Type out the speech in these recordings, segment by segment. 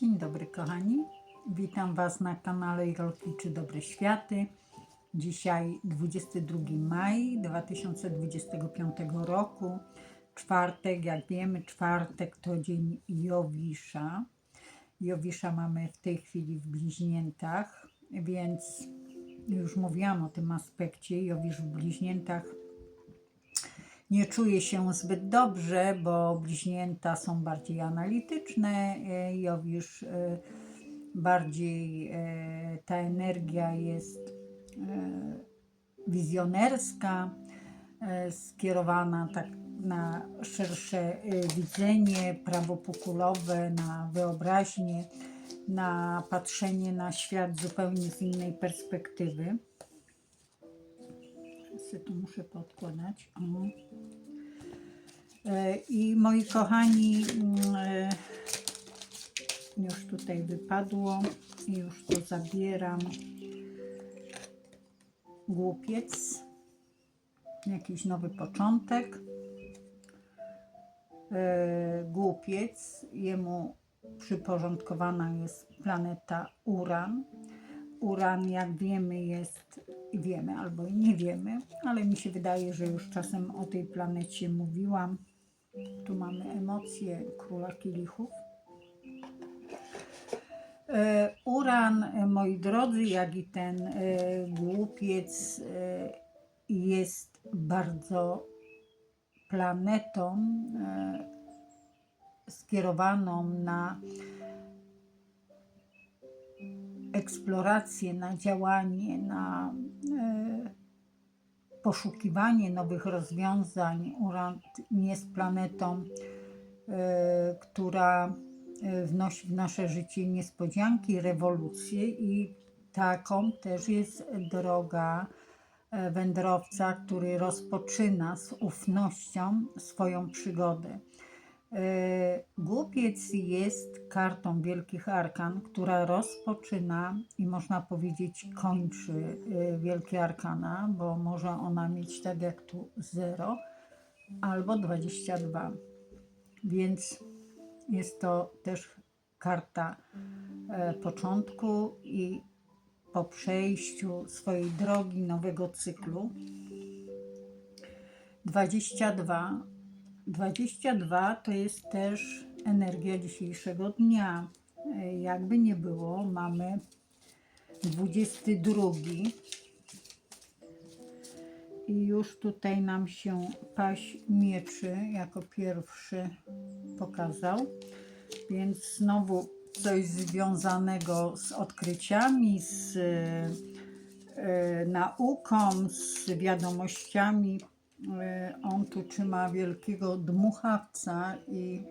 Dzień dobry kochani, witam Was na kanale Jolki czy Dobre Światy. Dzisiaj 22 maj 2025 roku, czwartek, jak wiemy czwartek to dzień Jowisza. Jowisza mamy w tej chwili w bliźniętach, więc już mówiłam o tym aspekcie. Jowisz w bliźniętach nie czuje się zbyt dobrze, bo bliźnięta są bardziej analityczne, e, Jowisz e, bardziej e, ta energia jest wizjonerska, skierowana tak na szersze widzenie prawopokulowe, na wyobraźnię, na patrzenie na świat zupełnie z innej perspektywy. Sobie tu muszę podkładać. O. E, I moi kochani, mm, e, już tutaj wypadło już to zabieram. Głupiec, jakiś nowy początek. E, Głupiec, jemu przyporządkowana jest planeta Uran. Uran, jak wiemy, jest, wiemy albo nie wiemy, ale mi się wydaje, że już czasem o tej planecie mówiłam. Tu mamy emocje króla kielichów. E, Uran, e, moi drodzy, jak i ten e, głupiec jest bardzo planetą skierowaną na eksplorację, na działanie, na e, poszukiwanie nowych rozwiązań. Uran jest planetą, e, która e, wnosi w nasze życie niespodzianki, rewolucje i taką też jest droga wędrowca, który rozpoczyna z ufnością swoją przygodę. E, Głupiec jest kartą wielkich arkan, która rozpoczyna i można powiedzieć kończy e, wielkie arkana, bo może ona mieć tak jak tu 0 albo 22. Więc jest to też karta e, początku i po przejściu swojej drogi nowego cyklu. 22 22 to jest też energia dzisiejszego dnia. Jakby nie było, mamy 22 i już tutaj nam się paś mieczy jako pierwszy pokazał. Więc znowu coś związanego z odkryciami, z e, nauką, z wiadomościami. E, On tu trzyma wielkiego dmuchawca i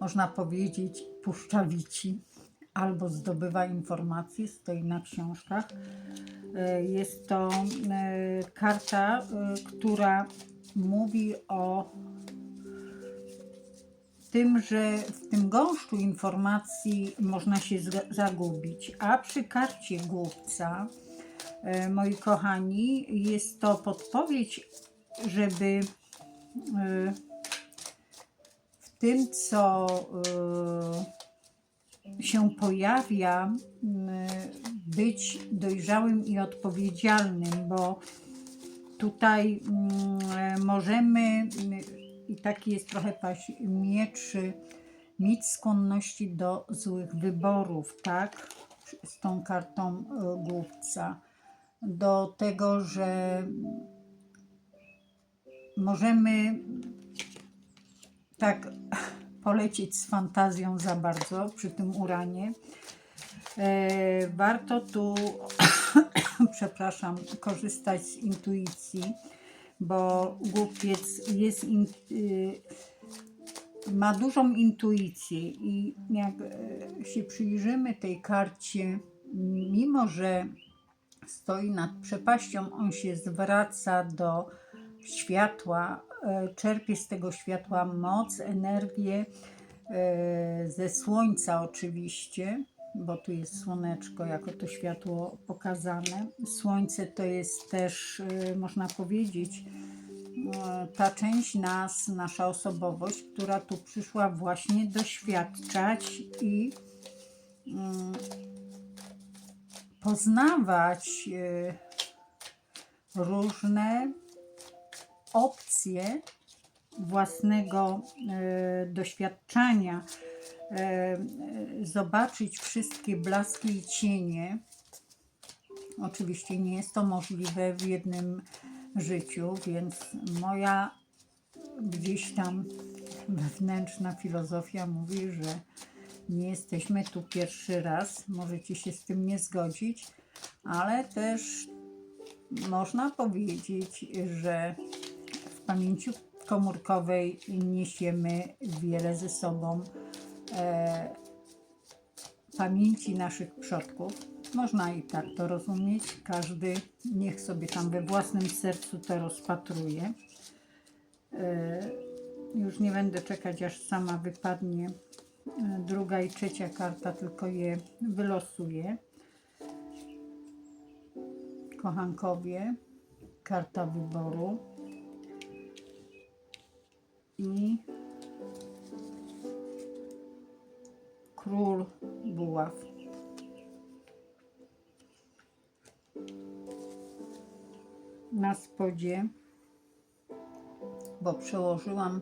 można powiedzieć puszczawici albo zdobywa informacje, stoi na książkach. E, Jest to e, karta, która mówi o tym, że w tym gąszczu informacji można się zagubić, a przy karcie głupca, moi kochani, jest to podpowiedź, żeby e, w tym, co e, się pojawia, być dojrzałym i odpowiedzialnym, bo tutaj możemy, i taki jest trochę paś mieczy, mieć skłonności do złych wyborów, tak? Z tą kartą e, głupca. Do tego, że możemy tak polecieć z fantazją za bardzo przy tym uranie. E, warto tu, przepraszam, korzystać z intuicji, bo głupiec jest in, y, ma dużą intuicję i jak e, się przyjrzymy tej karcie, mimo że stoi nad przepaścią, on się zwraca do światła, e, czerpie z tego światła moc, energię e, ze słońca oczywiście, bo tu jest słoneczko jako to światło pokazane. Słońce to jest też, e, można powiedzieć, ta część nas, nasza osobowość, która tu przyszła właśnie doświadczać i mm, poznawać e, różne opcje własnego e, doświadczenia, e, zobaczyć wszystkie blaski i cienie. Oczywiście nie jest to możliwe w jednym życiu, więc moja gdzieś tam wewnętrzna filozofia mówi, że nie jesteśmy tu pierwszy raz. Możecie się z tym nie zgodzić, ale też można powiedzieć, że w pamięci komórkowej niesiemy wiele ze sobą e, pamięci naszych przodków. Można i tak to rozumieć. Każdy niech sobie tam we własnym sercu to rozpatruje. E, już nie będę czekać, aż sama wypadnie druga i trzecia karta, tylko je wylosuję. Kochankowie, karta wyboru i król buław. Na spodzie, bo przełożyłam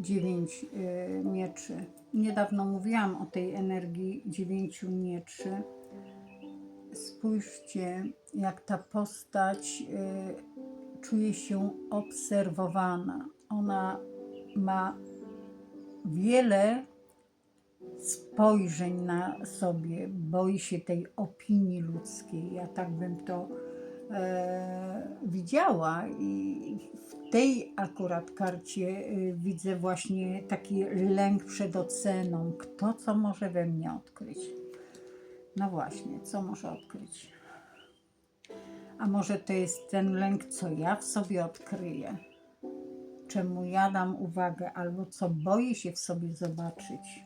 dziewięć y, mieczy. Niedawno mówiłam o tej energii dziewięciu mieczy. Spójrzcie, jak ta postać y, czuje się obserwowana. Ona ma wiele spojrzeń na sobie, boi się tej opinii ludzkiej. Ja tak bym to e, widziała i w tej akurat karcie e, widzę właśnie taki lęk przed oceną. Kto co może we mnie odkryć? No właśnie, co może odkryć? A może to jest ten lęk, co ja w sobie odkryję? Czemu ja dam uwagę, albo co boję się w sobie zobaczyć?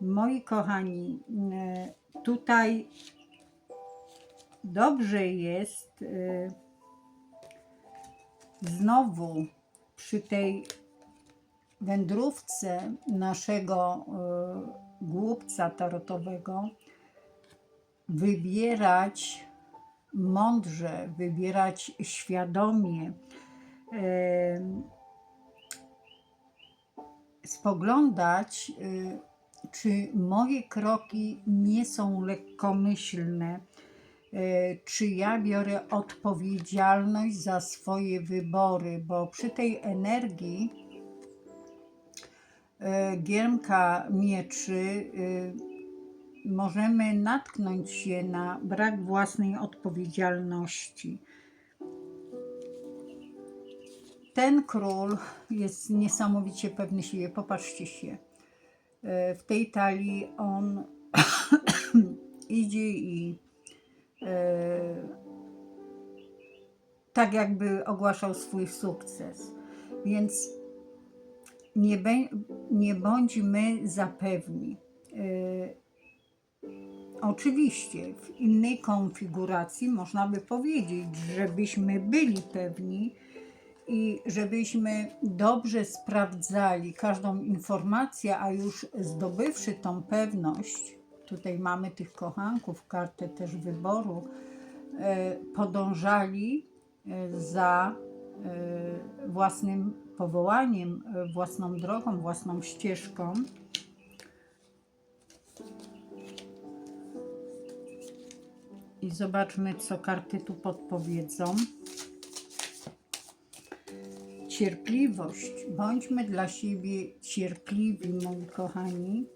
Moi kochani, e, tutaj dobrze jest e, znowu przy tej wędrówce naszego e, głupca tarotowego wybierać mądrze, wybierać świadomie, em, spoglądać, y, czy moje kroki nie są lekkomyślne, y, czy ja biorę odpowiedzialność za swoje wybory, bo przy tej energii y, giermka mieczy y, możemy natknąć się na brak własnej odpowiedzialności. Ten król jest niesamowicie pewny siebie. Popatrzcie się. E, W tej talii on idzie i e, tak jakby ogłaszał swój sukces. Więc nie, nie bądźmy zapewni. E, Oczywiście w innej konfiguracji można by powiedzieć, żebyśmy byli pewni i żebyśmy dobrze sprawdzali każdą informację, a już zdobywszy tą pewność, tutaj mamy tych kochanków, kartę też wyboru, e, podążali e, za e, własnym powołaniem, własną drogą, własną ścieżką. I zobaczmy, co karty tu podpowiedzą. Cierpliwość. Bądźmy dla siebie cierpliwi, moi kochani.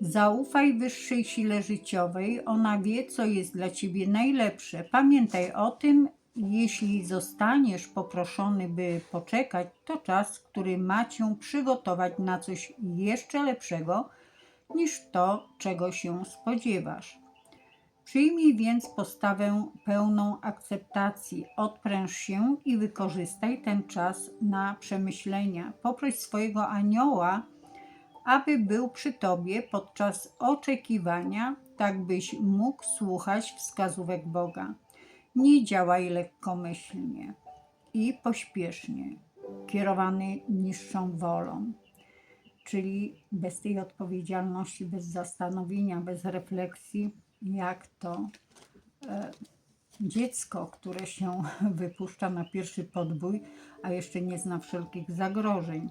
Zaufaj wyższej sile życiowej. Ona wie, co jest dla ciebie najlepsze. Pamiętaj o tym, jeśli zostaniesz poproszony, by poczekać, to czas, który ma cię przygotować na coś jeszcze lepszego niż to, czego się spodziewasz. Przyjmij więc postawę pełną akceptacji, odpręż się i wykorzystaj ten czas na przemyślenia. Poproś swojego anioła, aby był przy tobie podczas oczekiwania tak byś mógł słuchać wskazówek Boga. Nie działaj lekkomyślnie i pośpiesznie, kierowany niższą wolą, czyli bez tej odpowiedzialności, bez zastanowienia, bez refleksji, jak to e, dziecko, które się wypuszcza na pierwszy podbój, a jeszcze nie zna wszelkich zagrożeń.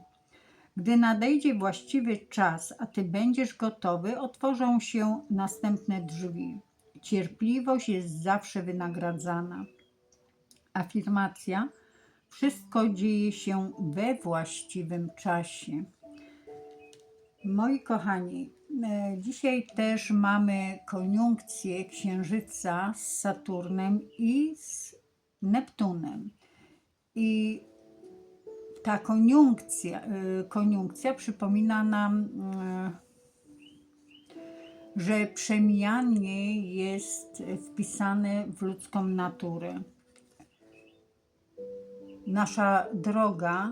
Gdy nadejdzie właściwy czas, a ty będziesz gotowy, otworzą się następne drzwi. Cierpliwość jest zawsze wynagradzana. Afirmacja: Wszystko dzieje się we właściwym czasie. Moi kochani, e, dzisiaj też mamy koniunkcję Księżyca z Saturnem i z Neptunem. I ta koniunkcja, y, koniunkcja przypomina nam, y, że przemijanie jest wpisane w ludzką naturę. Nasza droga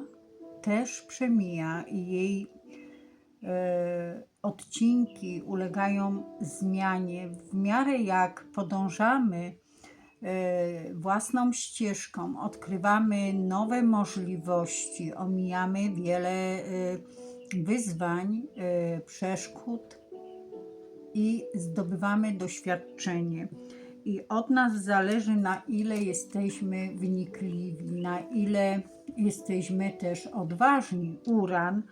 też przemija i jej y, odcinki ulegają zmianie w miarę jak podążamy własną ścieżką, odkrywamy nowe możliwości, omijamy wiele e, wyzwań, e, przeszkód i zdobywamy doświadczenie. I od nas zależy, na ile jesteśmy wnikliwi, na ile jesteśmy też odważni. Uran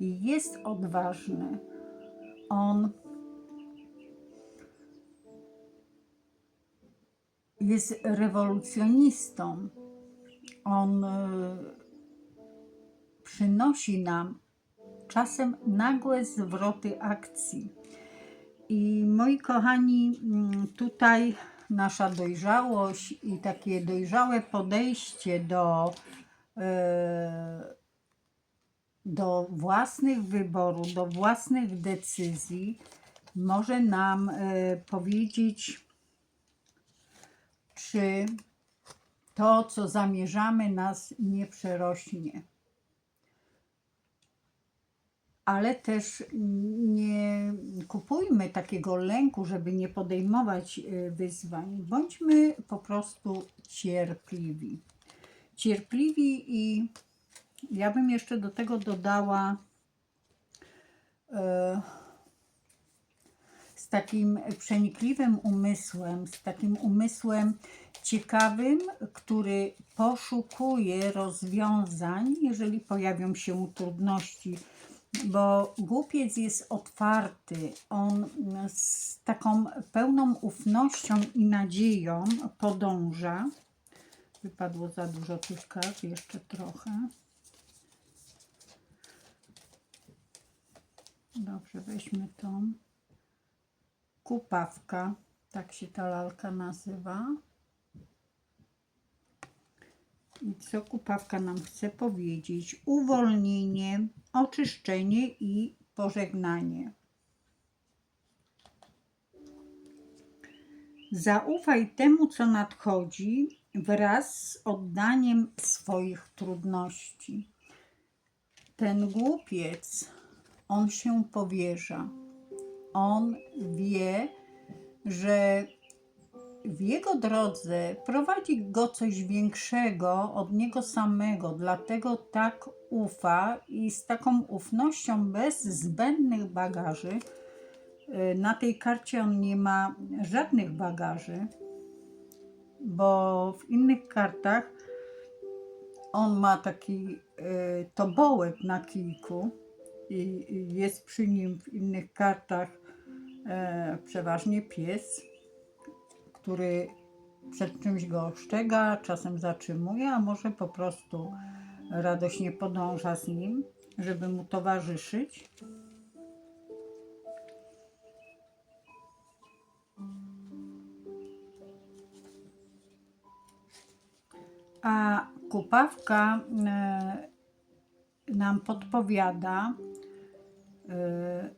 jest odważny. On jest rewolucjonistą. On e, przynosi nam czasem nagłe zwroty akcji. I moi kochani, mm, tutaj nasza dojrzałość i takie dojrzałe podejście do, e, do własnych wyborów, do własnych decyzji może nam e, powiedzieć, czy to, co zamierzamy, nas nie przerośnie. Ale też nie kupujmy takiego lęku, żeby nie podejmować y, wyzwań. Bądźmy po prostu cierpliwi. Cierpliwi i ja bym jeszcze do tego dodała. e, z takim przenikliwym umysłem, z takim umysłem ciekawym, który poszukuje rozwiązań, jeżeli pojawią się trudności. Bo głupiec jest otwarty, on z taką pełną ufnością i nadzieją podąża. Wypadło za dużo tych kart, jeszcze trochę. Dobrze, weźmy tą kupawka, tak się ta lalka nazywa. I co kupawka nam chce powiedzieć? Uwolnienie, oczyszczenie i pożegnanie. Zaufaj temu, co nadchodzi, wraz z oddaniem swoich trudności. Ten głupiec, on się powierza on wie, że w jego drodze prowadzi go coś większego od niego samego, dlatego tak ufa i z taką ufnością, bez zbędnych bagaży. y, Na tej karcie on nie ma żadnych bagaży, bo w innych kartach on ma taki y, tobołek na kilku i jest przy nim w innych kartach e, przeważnie pies, który przed czymś go ostrzega, czasem zatrzymuje, a może po prostu radośnie podąża z nim, żeby mu towarzyszyć. A kupawka e, nam podpowiada, e,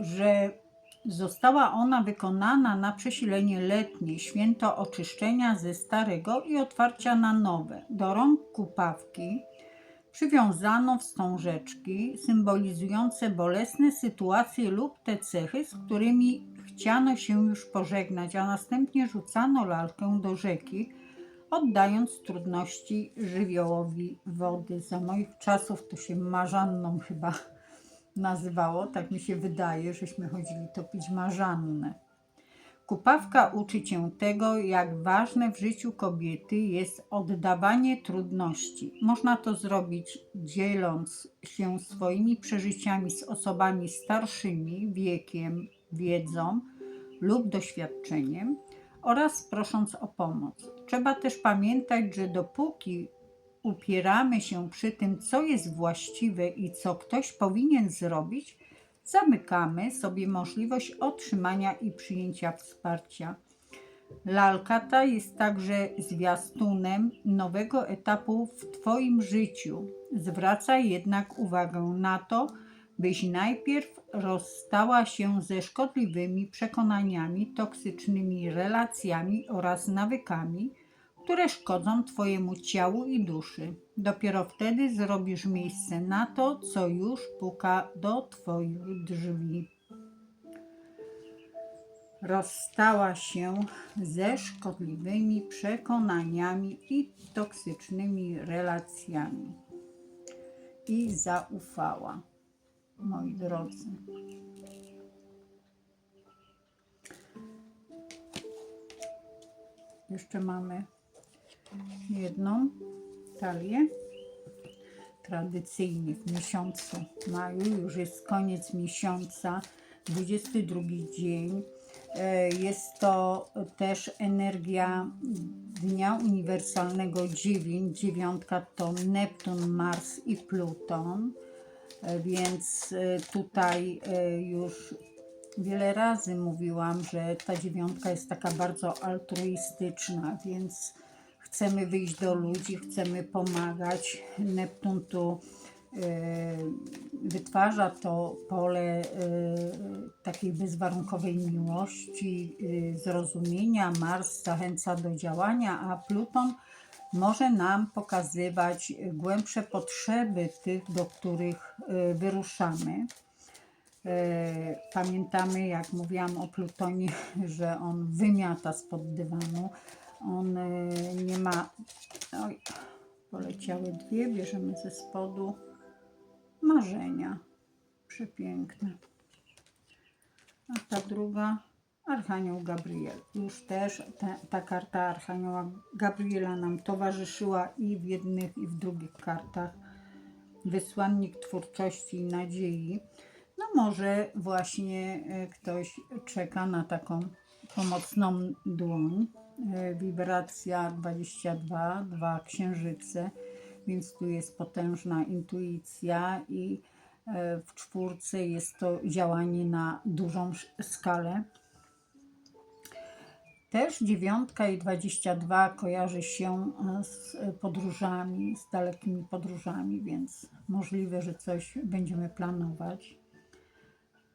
że została ona wykonana na przesilenie letnie, święto oczyszczenia ze starego i otwarcia na nowe. Do rąk kupawki Przywiązano wstążeczki symbolizujące bolesne sytuacje lub te cechy, z którymi chciano się już pożegnać, a następnie rzucano lalkę do rzeki, oddając trudności żywiołowi wody. Za moich czasów to się marzanną chyba nazywało, tak mi się wydaje, żeśmy chodzili topić marzannę. Kupawka uczy cię tego, jak ważne w życiu kobiety jest oddawanie trudności. Można to zrobić dzieląc się swoimi przeżyciami z osobami starszymi wiekiem, wiedzą lub doświadczeniem oraz prosząc o pomoc. Trzeba też pamiętać, że dopóki upieramy się przy tym, co jest właściwe i co ktoś powinien zrobić, zamykamy sobie możliwość otrzymania i przyjęcia wsparcia. Lalka ta jest także zwiastunem nowego etapu w Twoim życiu. Zwraca jednak uwagę na to, byś najpierw rozstała się ze szkodliwymi przekonaniami, toksycznymi relacjami oraz nawykami, które szkodzą Twojemu ciału i duszy. Dopiero wtedy zrobisz miejsce na to, co już puka do Twoich drzwi. Rozstała się ze szkodliwymi przekonaniami i toksycznymi relacjami i zaufała, moi drodzy. Jeszcze mamy jedną talię. Tradycyjnie w miesiącu maju, już jest koniec miesiąca, 22 dzień. E, Jest to też energia Dnia Uniwersalnego 9. Dziewiątka to Neptun, Mars i Pluton. E, Więc e, tutaj już wiele razy mówiłam, że ta dziewiątka jest taka bardzo altruistyczna, więc chcemy wyjść do ludzi, chcemy pomagać. Neptun tu e, wytwarza to pole e, takiej bezwarunkowej miłości, e, zrozumienia. Mars zachęca do działania, a Pluton może nam pokazywać głębsze potrzeby tych, do których e, wyruszamy. Pamiętamy, jak mówiłam o Plutonie, że on wymiata spod dywanu. On e, nie ma. Oj, poleciały dwie, bierzemy ze spodu. Marzenia. Przepiękne. A ta druga, Archanioł Gabriel. Już też ta, ta karta Archanioła Gabriela nam towarzyszyła i w jednych, i w drugich kartach. Wysłannik twórczości i nadziei. No może właśnie e, ktoś czeka na taką pomocną dłoń. E, Wibracja 22, dwa księżyce, więc tu jest potężna intuicja i e, w czwórce jest to działanie na dużą skalę. Też dziewiątka i 22 kojarzy się e, z podróżami, z dalekimi podróżami, więc możliwe, że coś będziemy planować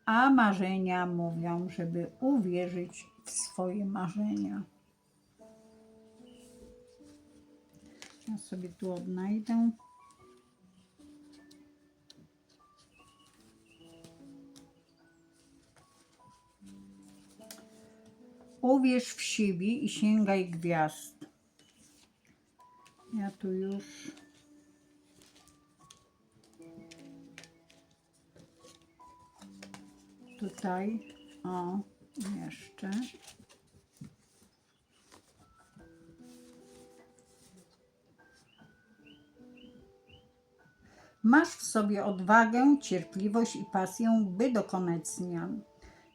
a marzenia mówią, żeby uwierzyć w swoje marzenia. Ja sobie tu odnajdę. Uwierz w siebie i sięgaj gwiazd. Ja tu już. tutaj, o, jeszcze. Masz w sobie odwagę, cierpliwość i pasję, by dokonać zmian.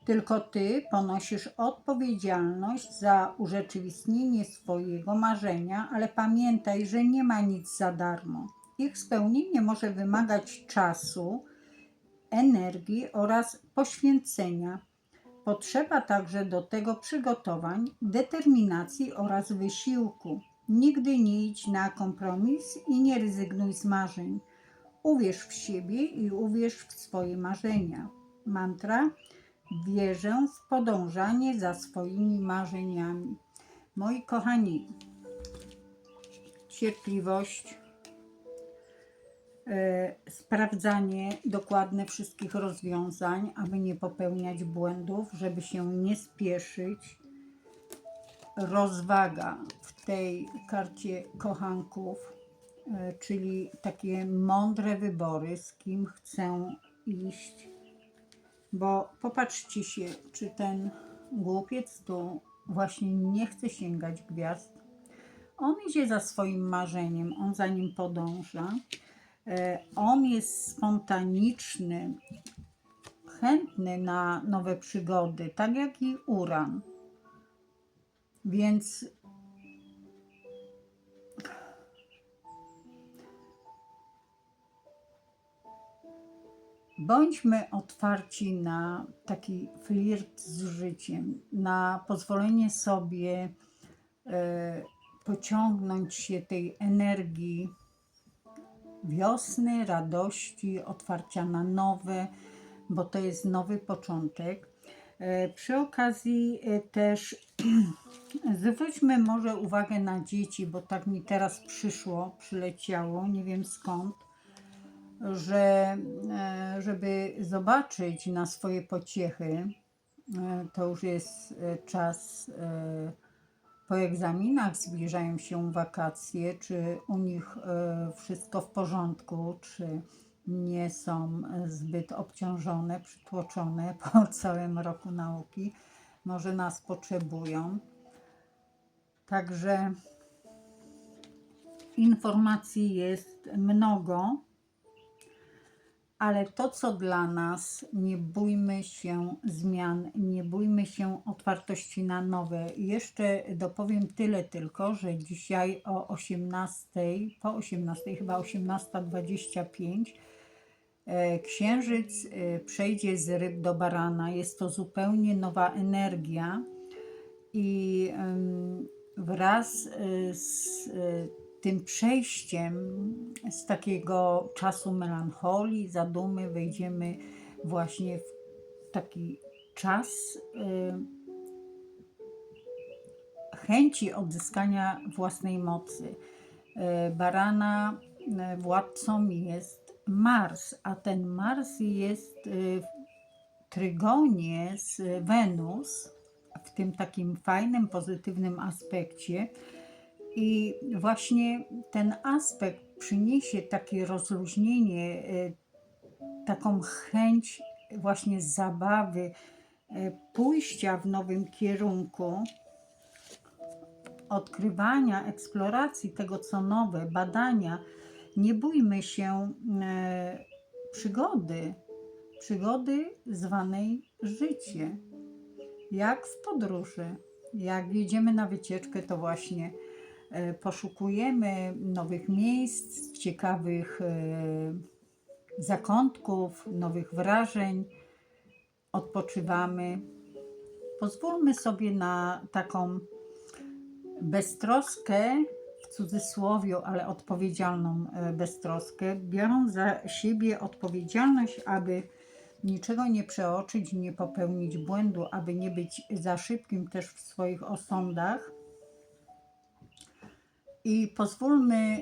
Tylko ty ponosisz odpowiedzialność za urzeczywistnienie swojego marzenia, ale pamiętaj, że nie ma nic za darmo. Ich spełnienie może wymagać czasu, energii oraz poświęcenia. Potrzeba także do tego przygotowań, determinacji oraz wysiłku. Nigdy nie idź na kompromis i nie rezygnuj z marzeń. Uwierz w siebie i uwierz w swoje marzenia. Mantra: Wierzę w podążanie za swoimi marzeniami. Moi kochani, cierpliwość, e, sprawdzanie dokładne wszystkich rozwiązań, aby nie popełniać błędów, żeby się nie spieszyć. Rozwaga w tej karcie kochanków, czyli takie mądre wybory, z kim chcę iść. Bo popatrzcie się, czy ten głupiec tu właśnie nie chce sięgać gwiazd. On idzie za swoim marzeniem, on za nim podąża. E, On jest spontaniczny, chętny na nowe przygody, tak jak i Uran. Więc bądźmy otwarci na taki flirt z życiem, na pozwolenie sobie e, pociągnąć się tej energii wiosny, radości, otwarcia na nowe, bo to jest nowy początek. E, Przy okazji e, też zwróćmy może uwagę na dzieci, bo tak mi teraz przyszło, przyleciało, nie wiem skąd, że e, żeby zobaczyć na swoje pociechy, e, to już jest e, czas po egzaminach, zbliżają się wakacje, czy u nich wszystko w porządku, czy nie są zbyt obciążone, przytłoczone po całym roku nauki. Może nas potrzebują. Także informacji jest mnogo, ale to, co dla nas, nie bójmy się zmian, nie bójmy się otwartości na nowe. Jeszcze dopowiem tyle tylko, że dzisiaj o 18, po 18, chyba 18.25, e, księżyc e, przejdzie z ryb do barana. Jest to zupełnie nowa energia i wraz e, z tym przejściem z takiego czasu melancholii, zadumy, wejdziemy właśnie w taki czas e, chęci odzyskania własnej mocy. E, Barana e, władcą jest Mars, a ten Mars jest w trygonie z Wenus, w tym takim fajnym, pozytywnym aspekcie. I właśnie ten aspekt przyniesie takie rozluźnienie, e, taką chęć właśnie zabawy, e, pójścia w nowym kierunku, odkrywania, eksploracji tego, co nowe, badania. Nie bójmy się e, przygody, przygody zwanej życie. Jak w podróży. Jak jedziemy na wycieczkę, to właśnie poszukujemy nowych miejsc, ciekawych e, zakątków, nowych wrażeń, odpoczywamy. Pozwólmy sobie na taką beztroskę, w cudzysłowie, ale odpowiedzialną e, beztroskę, biorąc za siebie odpowiedzialność, aby niczego nie przeoczyć, nie popełnić błędu, aby nie być za szybkim też w swoich osądach. I pozwólmy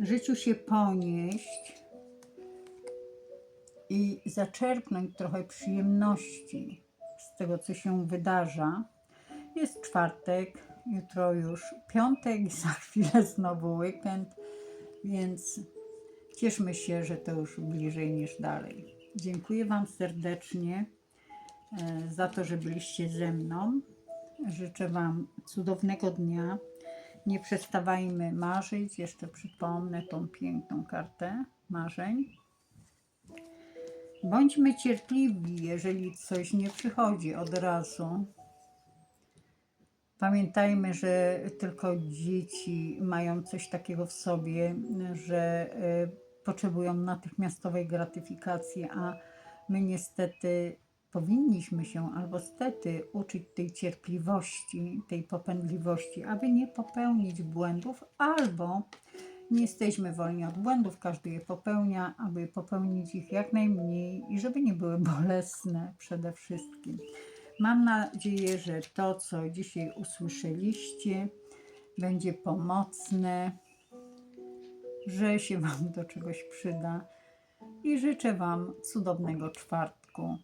y, życiu się ponieść i zaczerpnąć trochę przyjemności z tego, co się wydarza. Jest czwartek, jutro już piątek za chwilę znowu weekend, więc cieszmy się, że to już bliżej niż dalej. Dziękuję Wam serdecznie e, za to, że byliście ze mną. Życzę Wam cudownego dnia. Nie przestawajmy marzyć. Jeszcze przypomnę tą piękną kartę marzeń. Bądźmy cierpliwi, jeżeli coś nie przychodzi od razu. Pamiętajmy, że tylko dzieci mają coś takiego w sobie, że y, potrzebują natychmiastowej gratyfikacji, a my niestety powinniśmy się albo stety uczyć tej cierpliwości, tej popędliwości, aby nie popełnić błędów, albo nie jesteśmy wolni od błędów, każdy je popełnia, aby popełnić ich jak najmniej i żeby nie były bolesne przede wszystkim. Mam nadzieję, że to, co dzisiaj usłyszeliście, będzie pomocne. że się Wam do czegoś przyda i życzę Wam cudownego czwartku.